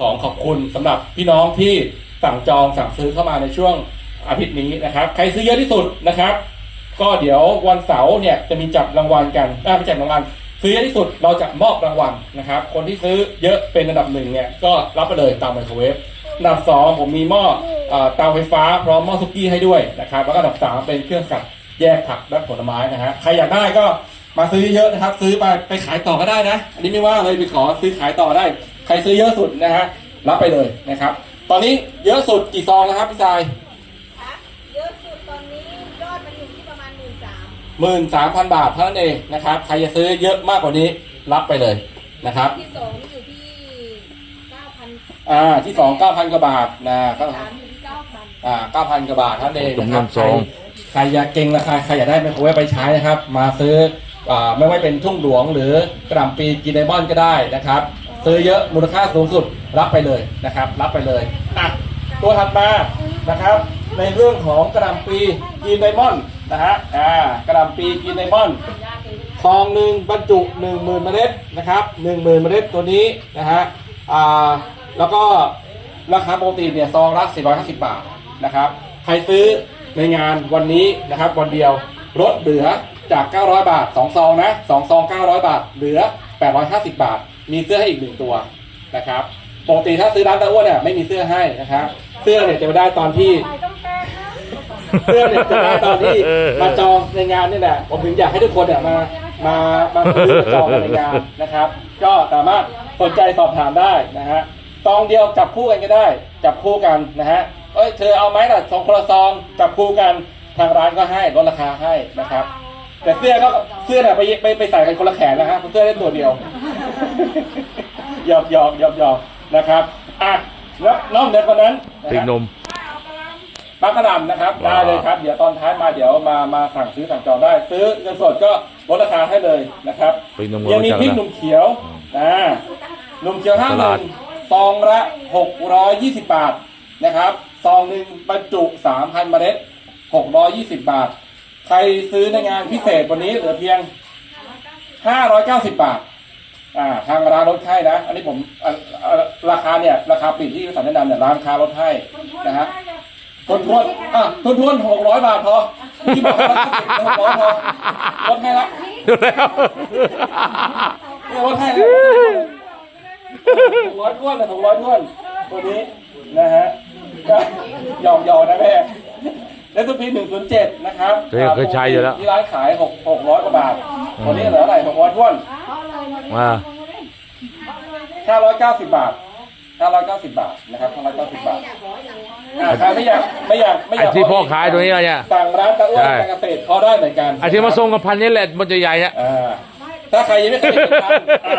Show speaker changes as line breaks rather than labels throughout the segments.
ของขอบคุณสำหรับพี่น้องที่สั่งจองสั่งซื้อเข้ามาในช่วงอาทิตย์นี้นะครับ ใครซื้อเยอะที่สุดนะครับ ก็เดี๋ยววันเสาร์เนี่ยจะมีจับรางวัลกันอ่าไม่จับรางวัลซื้อเยอะที่สุดเราจะมอบรางวัลนะครับ คนที่ซื้อเยอะเป็นอันดับหนึ่งเนี่ยก็รับไปเลยเตาไมโครเวฟอันดับสองผมมีหม้อเอ่อเตาไฟฟ้าพร้อมหม้อซุกี้ให้ด้วยนะครับ แล้วก็อันดับสามเป็นเครื่องสับแยกผักและผลไม้นะฮะใครอยากได้ก็มาซื้อเยอะนะครับ ซื้อไปไปขายต่อก็ได้นะ อันนี้ไม่ว่าเลยไปขอซื้อขายต่อได้ ใครซื้อเยอะสุดนะฮะรับไปเลยนะครับ ตอนนี้เยอะสุดกี่ซองนะครับพี่ชาย
คะเยอะสุดตอนนี้ยอดมันอยู่ที่ประมาณหมื่นสาม
หมื่นสามพันบาทเท่านั้นเองนะครับใครจะซื้อเยอะมากกว่านี้รับไปเลยนะครับ
ที่สองนี่อยู่ที่เก้าพัน
อ่าที่สองเก้าพันกว่าบาทนะก็
สามอยู่ที่เก้าพัน
อ่าเก้าพันกว่าบาทเท่านั้นเองนะครับ
จำนวนซอง
ใครใครอยากเก่งราคาใครอยากได้ไมโครเวฟไปใช้นะครับ มาซื้ออ่าไม่ว่าเป็นทุ่งหลวงหรือกระหล่ำปีกินไดมอนด์ก็ได้นะครับ ซื้อเยอะมูลค่าสูงสุดรับไปเลยนะครับ รับไปเลยอะตัวถัดมานะครับ ในเรื่องของกระหล่ำปีกินไดมอนด์นะฮะอ่ากระหล่ำปีกินไดมอนด์ซองหนึ่งบรรจุ 1 0,000เมล็ดนะครับ1 0,000เมล็ดตัวนี้นะฮะอ่าแล้วก็ราคาปกติเนี่ยซองละ450 บาทนะครับ ใครซื้อในงานวันนี้นะครับวันเดียวลดเหลือจาก 900 บาท 2 ซองนะ 2 ซอง 900 บาท เหลือ 850 บาท มีเสื้อให้อีกหนึ่งตัวนะครับปกติถ้าซื้อร้านตะอ้วนเนี่ยไม่มีเสื้อให้นะครับ เสื้อเนี่ยจะไปได้ตอนที่เพื่อนเนี่ยจะได้ตอนที่มาจองในงานนี่แหละผมถึงอยากให้ทุกคนเนี่ยมามามาซื้อมาจองในงานนะครับ ก็สามารถสนใจสอบถามได้นะฮะซองเดียวจับคู่กันก็ได้ จับคู่กันนะฮะเอ้ยเธอเอาไหมล่ะสองคนละซองจับคู่กันทางร้านก็ให้ลดราคาให้นะครับ แต่เสื้อก็เสื้อเนี่ยไปไปไปใส่กันคนละแขนนะฮะเสื้อได้ตัวเดียว หยอกหยอกหยอกหยอกนะครับอะแล้วนอกเหนือจากนั้นนะ
พริก
ฮะ
นม
ปลากระหล่ำนะครับ
ว้า
ได้
ว
เลยครับ เดี๋ยวตอนท้ายมาเดี๋ยวมามาสั่งซื้อสั่งจองได้ ซื้อเงินสดก็ลดราคาให้เลยนะครับ
พริกนม
ยังมี
รู้จัก
พริก
นะ
หนุ่มเขียวนะหนุ่มเขียวห้าห
ต
นึ่
ลาด
งซองละหกร้อยยี่สิบบาทนะครับซองหนึ่งบรรจุสามพันเมล็ดหกร้อยยี่สิบบาท ใครซื้อในงานพิเศษวันนี้เหลือเพียงห้าร้อยเก้าสิบบาท อ่าทางร้านลดให้นะ อันนี้ผมอ่าอ่าราคาเนี่ยราคาปลีกที่สันแนะนำเนี่ยร้านค้าลดให้นะฮะทวนทวนๆอะทวนทวนหกร้อยบาทพอที่บอกว่าหกร้อยพอลดให้ละ
ดูแล้ว
เนี่ยลดให้แล้วหกร้อยทวนเลยหกร้อยทวนตัวนี้นะฮะก็หยอกหยอกนะแม่ เลสปีหนึ่งศูนย์เจ็ดนะครับ
เคยเคยใช้อยู่แล้ว
ที่ร้านขายหกหกร้อยกว่าบาทตัวนี้เหลือเท่าไหร่หกร้อยทวน
มา
ห้าร้อยเก้าสิบบาทห้าร้อยเก้าสิบบาทนะครับห้าร้อยเก้าสิบบาทอ่าใครไม่อยากไม่อยากไม่อ
ไอ้
ยาก
ที่พ่อขายตัวนี้เนี่ย
สั่งร้านตะอ้วน
ใช่
การเกษตรพอได้เหมือนกัน
ไอ้ที่มาส่งกับพันนี่แหละมันจะใหญ่ฮะ
อ่า ถ้าใครยังไม่เคยเห็นร้านอ่า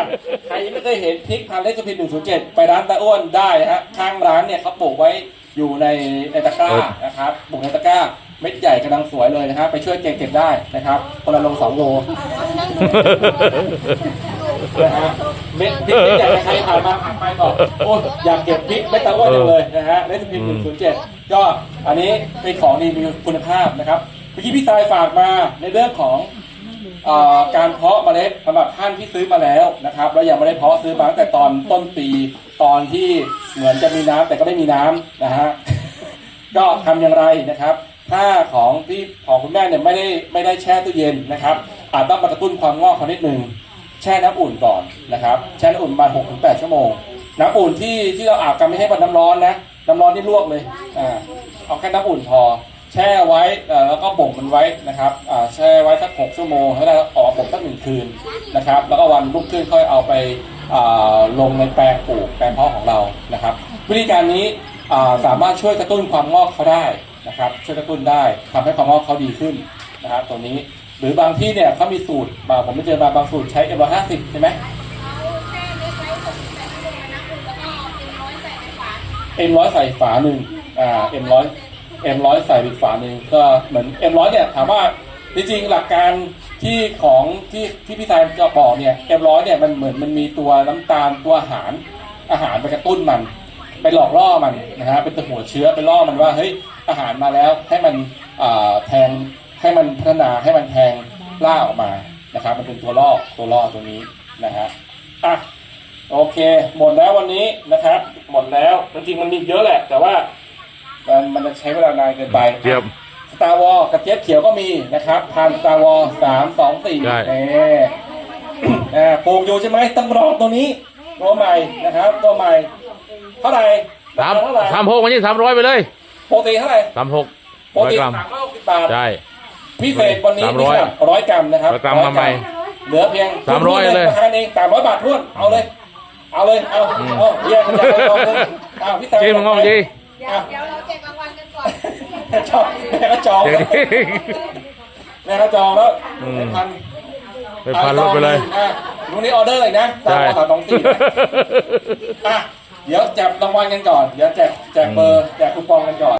ใครยังไม่เคยเห็นพริกพันเลสพินหนึ่งศูนย์เจ็ดไปร้านตะอ้วนได้นะฮะข้างร้านเนี่ยเขาปลูกไว้อยู่ในในตะกร้านะครับปลูกในตะกร้าเม็ดใหญ่กำลังสวยเลยนะครับไปช่วยเก็บเก็บได้นะครับคนละโลสองโลนะฮะเม็ดพริกเม็ดใหญ่ใครผ่านมาผ่านไปบอกโอ้อยากเก็บพริกเม็ดตะอ้วนจังเลยนะฮะเลสพินหนึ่งศูนย์เจ็ดก็อันนี้เป็นของดีมีคุณภาพนะครับเมื่อกี้พี่ทรายฝากมาในเรื่องของ การเพาะเมล็ดสำหรับท่านที่ซื้อมาแล้วนะครับ แล้วยังไม่ได้เพาะซื้อมาตั้งแต่ตอนต้นปีตอนที่เหมือนจะมีน้ำแต่ก็ไม่มีน้ำนะฮะก็ทำอย่างไรนะครับถ้าของที่ของคุณแม่เนี่ยไม่ได้ไม่ได้แช่ตู้เย็นนะครับ อาจต้องมากระตุ้นความงอกเขานิดหนึ่งแช่น้ำอุ่นก่อนนะครับแช่น้ำอุ่นประมาณ6-8ถึงชั่วโมงน้ำอุ่นที่ที่เราอาบกันไม่ให้เป็นน้ำร้อนนะน้ำร้อนที่ลวกเลยอ่าเอาแค่น้ำอุ่นพอ แช่ไว้แล้วก็บ่มมันไว้นะครับแช่ไว้สัก6ชั่วโมงแล้วออกบ่มสักหนึ่งคืนนะครับ แล้วก็วันรุ่งขึ้นค่อยเอาไปลงในแปลงปลูกแปลงเพาะของเรานะครับ วิธีการนี้สามารถช่วยกระตุ้นความงอกเขาได้นะครับ ช่วยกระตุ้นได้ทำให้ความงอกเขาดีขึ้นนะครับตรงนี้หรือบางที่เนี่ยเขามีสูตรบางผมไม่เจอมาบางสูตรใช้ M150 ใช่ไหมเอ็มร้อยใส่ฝาหนึ่งอ่าเอ็มร้อย เอ็มร้อยใส่อีกฝาหนึ่งก็เหมือนเอ็มร้อยเนี่ยถามว่าจริงๆหลักการที่ของที่ที่พี่ชายจะบอกเนี่ยเอ็มร้อยเนี่ยมันเหมือนมันมีตัวน้ำตาลตัวอาหารอาหารไปกระตุ้นมัน ไปหลอกล่อมันนะฮะเป็นตัวหัวเชื้อไปล่อมันว่าเฮ้ยอาหารมาแล้วให้มันแทงให้มันพัฒนาให้มันแทงล่าออกมานะครับมันเป็นตัวล่อตัวล่อตัวนี้นะฮะอะโอเค หมดแล้ววันนี้นะครับ หมดแล้วจริงๆมันมีเยอะแหละ แต่ว่า มันมันจะใช้เวลานานเกินไป
เทียบ
สตาร์วอลกระเจี๊ยบเขียวก็มีนะครับพันสตาร์วอลสามสองสี่
ใช่
เอออ่าปลูกอยู่ใช่ไหมต้องรอตัวนี้ ตัวใหม่นะครับ ตัวใหม่ เท่าไหร่
สาม
รคเท่าไหร่
สามหกวันนี้สามร้อยไปเลย
ปกติเท่าไหร่
สามหก
ปก
ร้อย
ติ
กรัม
สามร้อยหกสิบบาท
ใช่
พิเศษวันนี้
สามร้อย
ร้อยกรัมนะครับ
ร้อยกรัมมาใหม่
เหลือเพียง
สามร้อยเลย
ราคาเองสามร้อยบาทท้วนเอาเลย เอาเลย เอาเอาแยกกันจากไปกองเลยเอาพี่สาว
จีมึงงงจี
เดี๋ยวเดี๋ยวเราแจกรางวัลกันก่อน
จองแม่ก็จอง
เดี๋ยวนี้
แม่ก็จองแล้ว
อืม
เป็นพัน
ไปพันรถไปเลย
อะวันนี้ออเดอร์เลยนะตาม
ใช่
ภาษาตองสี่นะอะเดี๋ยวแจกรางวัลกันก่อน เดี๋ยวแจกแจกเบอร์แจกคูปองกันก่อน